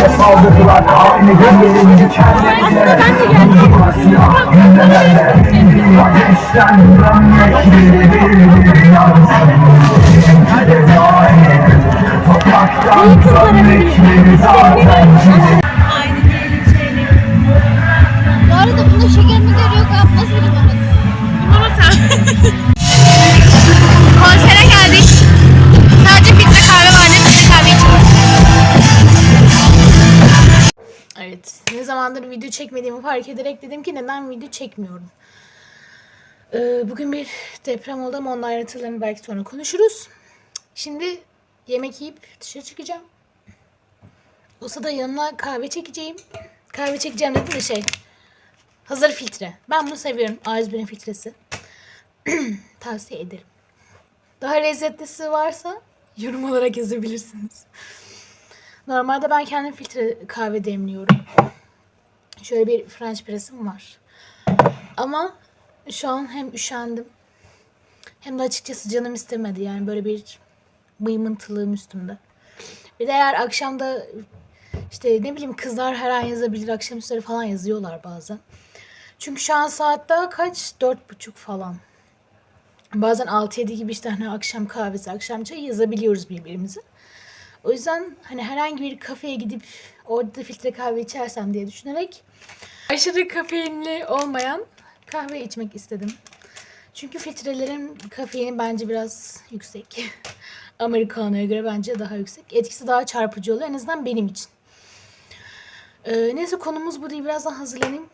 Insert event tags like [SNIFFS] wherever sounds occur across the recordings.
Saldırdılar aynı gözlerim dikenlerine Burasına yüzdelerle Ateşten gömlekleri yansın Benimki de dahil Topraktan gömlekleri zaten Bu arada bunda şeker mi görüyor nasıl bilmem. Konsere geldik. Sadece zamandır video çekmediğimi fark ederek dedim ki neden video çekmiyorum. Ee, bugün bir deprem oldu ama onun ayrıntılarını belki sonra konuşuruz. Şimdi yemek yiyip dışarı çıkacağım. O sırada yanına kahve çekeceğim. Kahve çekeceğim dedim de şey. Hazır filtre. Ben bunu seviyorum. A101'in filtresi. [CLEARS THROAT] Tavsiye ederim. Daha lezzetlisi varsa yorum olarak yazabilirsiniz. Normalde ben kendim filtre kahve demliyorum. Şöyle bir French press'im var. Ama şu an hem üşendim hem de açıkçası canım istemedi. Yani böyle bir mıymıntılığım üstümde. Bir de eğer akşamda işte ne bileyim kızlar her an yazabilir akşamüstleri falan yazıyorlar bazen. Çünkü şu an saat daha kaç? Dört buçuk falan. Bazen 6-7 gibi işte hani akşam kahvesi, akşam çayı yazabiliyoruz birbirimize. O yüzden hani herhangi bir kafeye gidip orada da filtre kahve içersem diye düşünerek aşırı kafeinli olmayan kahve içmek istedim. Çünkü filtrelerin kafeini bence biraz yüksek. [LAUGHS] Americano'ya göre bence daha yüksek. Etkisi daha çarpıcı oluyor en azından benim için. Ee, neyse konumuz bu değil. Birazdan hazırlanayım.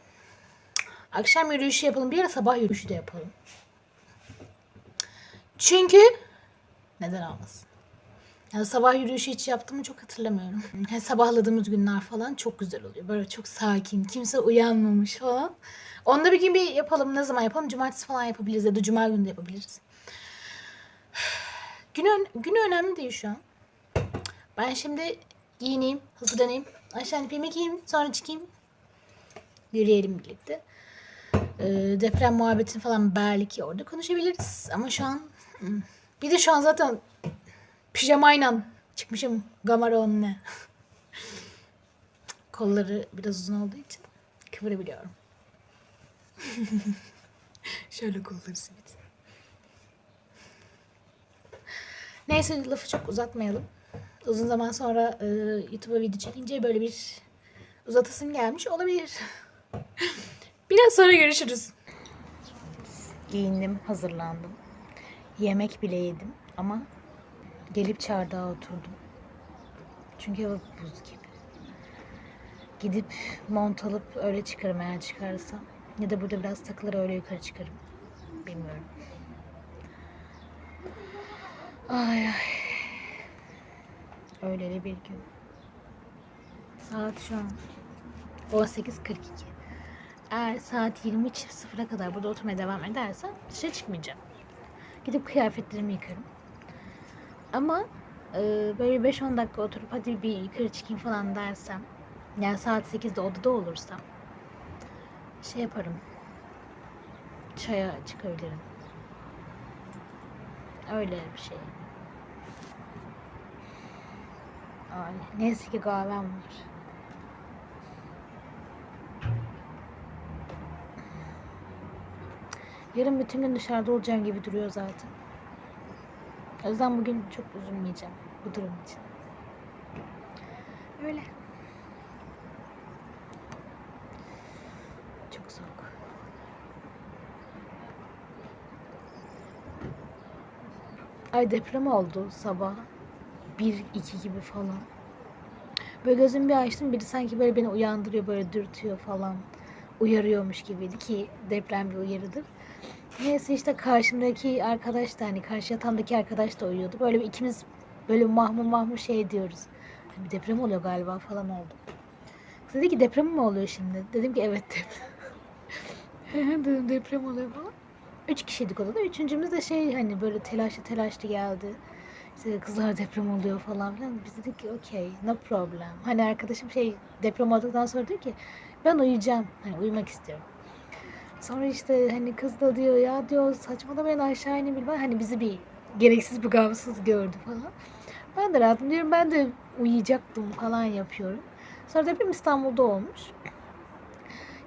Akşam yürüyüşü yapalım. Bir ara sabah yürüyüşü de yapalım. Çünkü neden olmasın? Yani sabah yürüyüşü hiç yaptığımı çok hatırlamıyorum. [LAUGHS] Yani sabahladığımız günler falan çok güzel oluyor. Böyle çok sakin, kimse uyanmamış falan. Onda bir gün bir yapalım. Ne zaman yapalım? Cumartesi falan yapabiliriz ya da cuma günü de yapabiliriz. [SIGHS] Günü, günü önemli değil şu an. Ben şimdi giyineyim, hazırlanayım. Aşağı inip yemek yiyeyim, sonra çıkayım. Yürüyelim birlikte. Ee, deprem muhabbetini falan belki orada konuşabiliriz. Ama şu an... hmm. Bir de şu an zaten pijamayla çıkmışım Gamaron ne. Kolları biraz uzun olduğu için kıvırabiliyorum. [LAUGHS] Şöyle kolları simit. Neyse lafı çok uzatmayalım. Uzun zaman sonra e, YouTube'a video çekince böyle bir uzatasın gelmiş olabilir. [LAUGHS] Biraz sonra görüşürüz. Giyindim, hazırlandım. Yemek bile yedim ama gelip çardağa oturdum. Çünkü hava buz gibi. Gidip mont alıp öyle çıkarım eğer çıkarsam. Ya da burada biraz takılır öyle yukarı çıkarım. Bilmiyorum. Ay ay. Öyleli bir gün. Saat şu an 18.42. Eğer saat 20.00'a kadar burada oturmaya devam edersem dışarı çıkmayacağım. Gidip kıyafetlerimi yıkarım. Ama e, böyle 5-10 dakika oturup hadi bir yukarı çıkayım falan dersem yani saat 8'de odada olursam şey yaparım. Çaya çıkabilirim. Öyle bir şey. Ay, neyse ki kahvem var. Yarın bütün gün dışarıda olacağım gibi duruyor zaten. O yüzden bugün çok üzülmeyeceğim bu durum için. Öyle. Çok soğuk. Ay deprem oldu sabah. 1-2 gibi falan. Böyle gözümü bir açtım biri sanki böyle beni uyandırıyor böyle dürtüyor falan. Uyarıyormuş gibiydi ki deprem bir uyarıdır. Neyse işte karşımdaki arkadaş da hani karşı yatağımdaki arkadaş da uyuyordu. Böyle bir ikimiz böyle mahmur mahmur şey diyoruz. Hani bir deprem oluyor galiba falan oldu. Kız dedi ki deprem mi oluyor şimdi? Dedim ki evet deprem. [LAUGHS] Dedim deprem oluyor falan. Üç kişiydik odada. Üçüncümüz de şey hani böyle telaşlı telaşlı geldi. İşte kızlar deprem oluyor falan filan. Biz dedik ki okey no problem. Hani arkadaşım şey deprem olduktan sonra diyor ki ben uyuyacağım. Hani uyumak istiyorum. Sonra işte hani kız da diyor ya diyor saçmalamayın aşağı inin bilmem. Hani bizi bir gereksiz bir gamsız gördü falan. Ben de rahatım diyorum. Ben de uyuyacaktım falan yapıyorum. Sonra deprem İstanbul'da olmuş.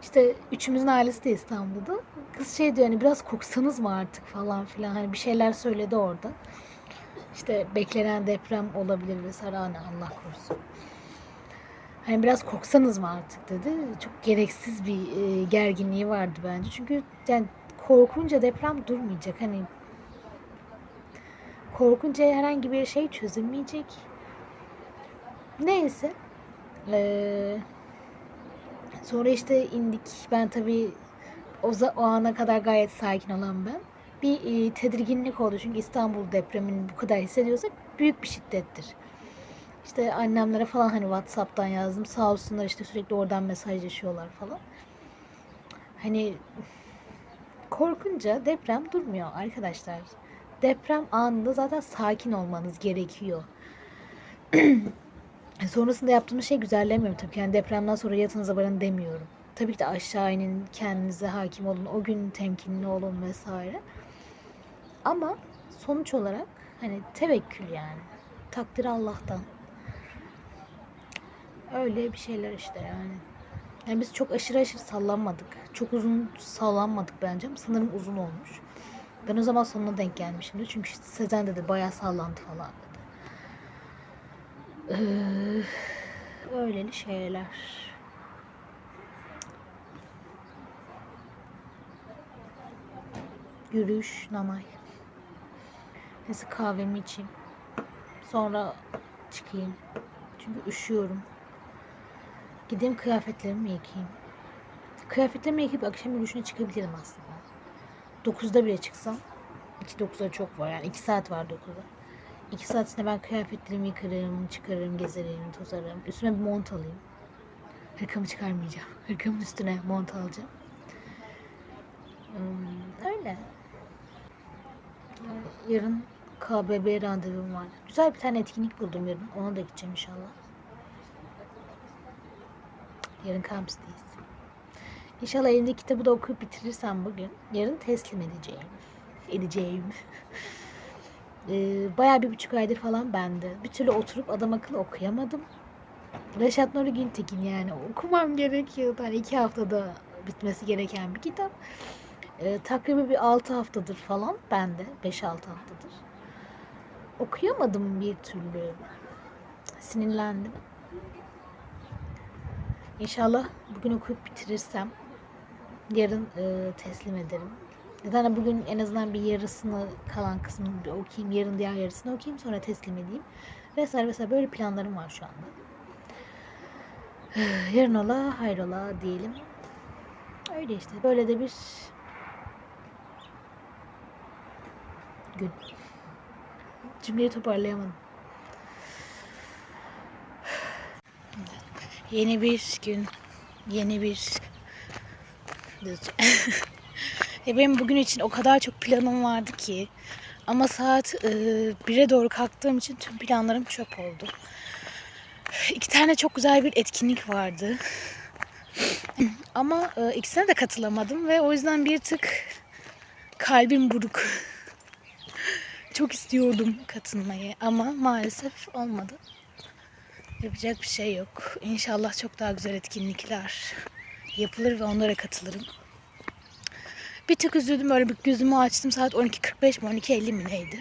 İşte üçümüzün ailesi de İstanbul'da. Kız şey diyor hani biraz korksanız mı artık falan filan. Hani bir şeyler söyledi orada. İşte beklenen deprem olabilir vesaire. Hani Allah korusun. Hani biraz korksanız mı artık dedi. Çok gereksiz bir e, gerginliği vardı bence. Çünkü yani korkunca deprem durmayacak. Hani korkunca herhangi bir şey çözülmeyecek. Neyse. Ee, sonra işte indik. Ben tabii o, o ana kadar gayet sakin olan ben. Bir e, tedirginlik oldu. Çünkü İstanbul depremini bu kadar hissediyorsak büyük bir şiddettir. İşte annemlere falan hani Whatsapp'tan yazdım. Sağ olsunlar işte sürekli oradan mesajlaşıyorlar falan. Hani korkunca deprem durmuyor arkadaşlar. Deprem anında zaten sakin olmanız gerekiyor. [CLEARS THROAT] Sonrasında yaptığımız şey güzellemiyorum tabii. ki. Yani depremden sonra yatınıza varın demiyorum. Tabii ki de aşağı inin, kendinize hakim olun, o gün temkinli olun vesaire. Ama sonuç olarak hani tevekkül yani. Takdir Allah'tan. Öyle bir şeyler işte yani. Yani biz çok aşırı aşırı sallanmadık. Çok uzun sallanmadık bence ama sanırım uzun olmuş. Ben o zaman sonuna denk gelmişimdir. Çünkü işte Sezen dedi bayağı sallandı falan dedi. Ee, öyleli şeyler. Yürüyüş, namay. Neyse kahvemi içeyim. Sonra çıkayım. Çünkü üşüyorum. Gideyim kıyafetlerimi yıkayayım. Kıyafetlerimi yıkayıp akşam yürüyüşüne çıkabilirim aslında. 9'da bile çıksam. 2.9'a çok var yani 2 saat var 9'da. 2 saat içinde ben kıyafetlerimi yıkarım, çıkarım, gezerim, tozarım. Üstüme bir mont alayım. Hırkamı çıkarmayacağım. [LAUGHS] Hırkamın üstüne mont alacağım. Hmm, öyle. Yarın KBB randevum var. Güzel bir tane etkinlik buldum yarın. Ona da gideceğim inşallah. Yarın kampüsteyiz. İnşallah elimde kitabı da okuyup bitirirsem bugün. Yarın teslim edeceğim. Edeceğim. Ee, bayağı bir buçuk aydır falan bende. Bir türlü oturup adam akıllı okuyamadım. Reşat Nuri Güntekin yani okumam gerekiyor. Hani iki haftada bitmesi gereken bir kitap. Ee, takribi bir altı haftadır falan bende. Beş altı haftadır. Okuyamadım bir türlü. Sinirlendim. İnşallah bugün okuyup bitirirsem yarın e, teslim ederim. Neden de bugün en azından bir yarısını kalan kısmını bir okuyayım. Yarın diğer yarısını okuyayım sonra teslim edeyim. Vesaire vesaire böyle planlarım var şu anda. [SIGHS] Yarın ola hayrola diyelim. Öyle işte. Böyle de bir gün. Cümleyi toparlayamadım. Yeni bir gün, yeni bir Ya [LAUGHS] benim bugün için o kadar çok planım vardı ki ama saat e, 1'e doğru kalktığım için tüm planlarım çöp oldu. İki tane çok güzel bir etkinlik vardı. [SNIFFS] Ama e, ikisine de katılamadım ve o yüzden bir tık kalbim buruk. [LAUGHS] Çok istiyordum katılmayı ama maalesef olmadı. Yapacak bir şey yok. İnşallah çok daha güzel etkinlikler yapılır ve onlara katılırım. Bir tık üzüldüm böyle bir gözümü açtım saat 12.45 mi 12.50 mi neydi.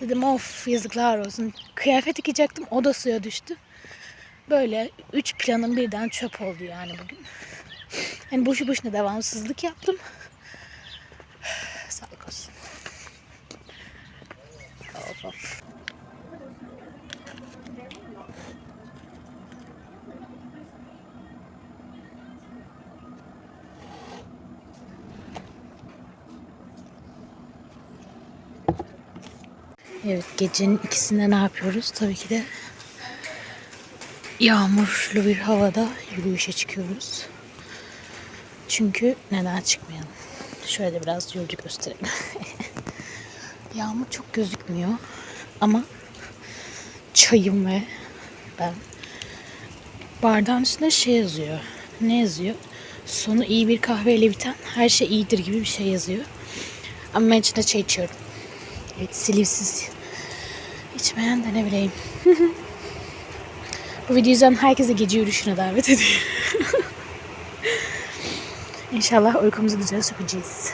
Dedim of yazıklar olsun. Kıyafet dikecektim o da suya düştü. Böyle üç planım birden çöp oldu yani bugün. Hani boşu boşuna devamsızlık yaptım. Sağlık olsun. Of of. Evet gecenin ikisinde ne yapıyoruz? Tabii ki de yağmurlu bir havada yürüyüşe çıkıyoruz. Çünkü neden çıkmayalım? Şöyle biraz yolcu gösterelim. [LAUGHS] Yağmur çok gözükmüyor ama çayım ve ben bardağın üstünde şey yazıyor. Ne yazıyor? Sonu iyi bir kahveyle biten her şey iyidir gibi bir şey yazıyor. Ama ben içinde çay içiyorum. Evet silivsiz İçmeyen de ne bileyim. [LAUGHS] Bu videoyu izleyen herkese gece yürüyüşüne davet ediyorum. [LAUGHS] İnşallah uykumuzu güzel sokacağız.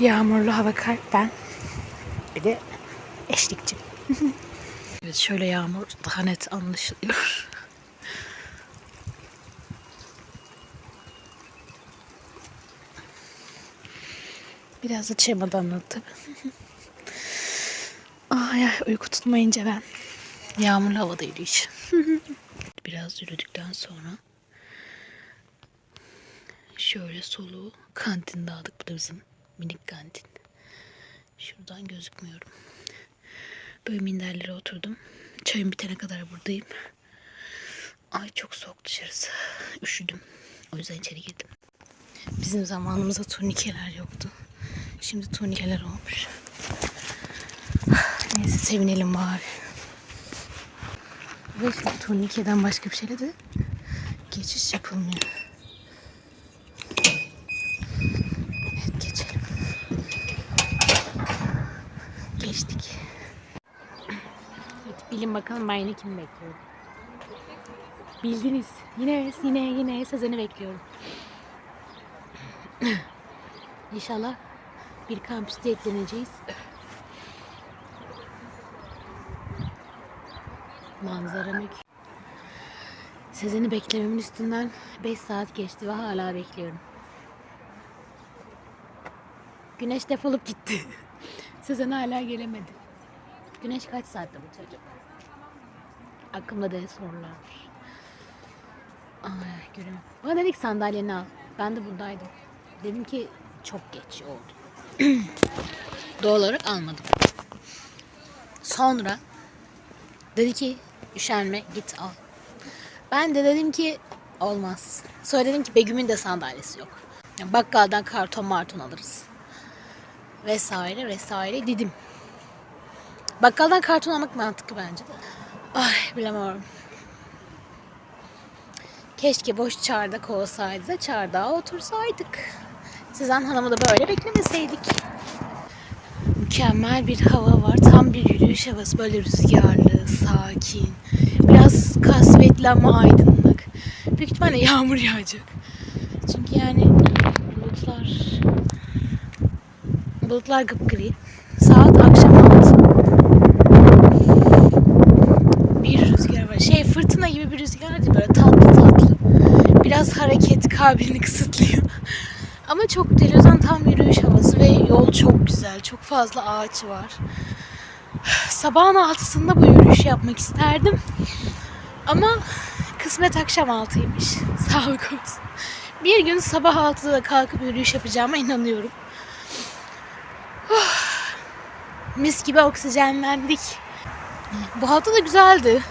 Yağmurlu hava kalp ben. Bir de eşlikçi. [LAUGHS] evet şöyle yağmur daha net anlaşılıyor. Biraz da çemada anlattım. Ay ay uyku tutmayınca ben. Yağmurlu havada yürüyüş. [LAUGHS] Biraz yürüdükten sonra şöyle soluğu kantinde aldık. Bu da bizim minik kantin. Şuradan gözükmüyorum. Böyle minderlere oturdum. Çayım bitene kadar buradayım. Ay çok soğuk dışarısı. Üşüdüm. O yüzden içeri girdim. Bizim zamanımızda turnikeler yoktu. Şimdi turnikeler olmuş. Neyse sevinelim bari. Ve şu turnikeden başka bir şeyle de geçiş yapılmıyor. Evet geçelim. Geçtik. Evet, bilin bakalım ben yine kimi bekliyorum. Bildiniz. Yine yine yine Sezen'i bekliyorum. [CLEARS THROAT] İnşallah bir kampüste ekleneceğiz. Manzara mük. Sezen'i beklememin üstünden 5 saat geçti ve hala bekliyorum. Güneş defolup gitti. [LAUGHS] Sezen hala gelemedi. Güneş kaç saatte batıyor acaba? Aklımda da sorular. Ay görüyorum. Bana dedik sandalyeni al. Ben de buradaydım. Dedim ki çok geç oldu. [CLEARS THROAT] Doğal olarak almadım. Sonra dedi ki üşenme git al. Ben de dedim ki olmaz. Sonra dedim ki Begüm'ün de sandalyesi yok. Yani bakkaldan karton marton alırız. Vesaire vesaire dedim. Bakkaldan karton almak mantıklı bence de. Ay bilemiyorum. Keşke boş çardak olsaydı da çardağa otursaydık. Sizden hanımı da böyle beklemeseydik. Mükemmel bir hava var. Tam bir yürüyüş havası. Böyle rüzgarlı, sakin. Biraz kasvetli ama aydınlık. Büyük ihtimalle yağmur yağacak. Çünkü yani bulutlar bulutlar gıpgri. Saat akşam altı. Bir rüzgar var. Şey fırtına gibi bir rüzgar değil böyle tatlı tatlı. Biraz hareket kabiliyetini kısıtlıyor. Ama çok değil. O yüzden tam yürüyüş havası ve yol çok güzel. Çok fazla ağaç var. Sabahın altısında bu yürüyüşü yapmak isterdim. Ama kısmet akşam altıymış. [LAUGHS] Sağlık olsun. Bir gün sabah altıda da kalkıp yürüyüş yapacağıma inanıyorum. Oh, Mis gibi oksijenlendik. Bu hafta da güzeldi.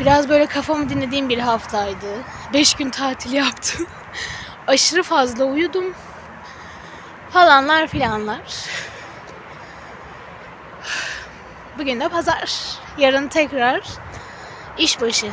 Biraz böyle kafamı dinlediğim bir haftaydı. Beş gün tatil yaptım. [LAUGHS] Aşırı fazla uyudum. Falanlar filanlar. Bugün de pazar. Yarın tekrar işbaşı.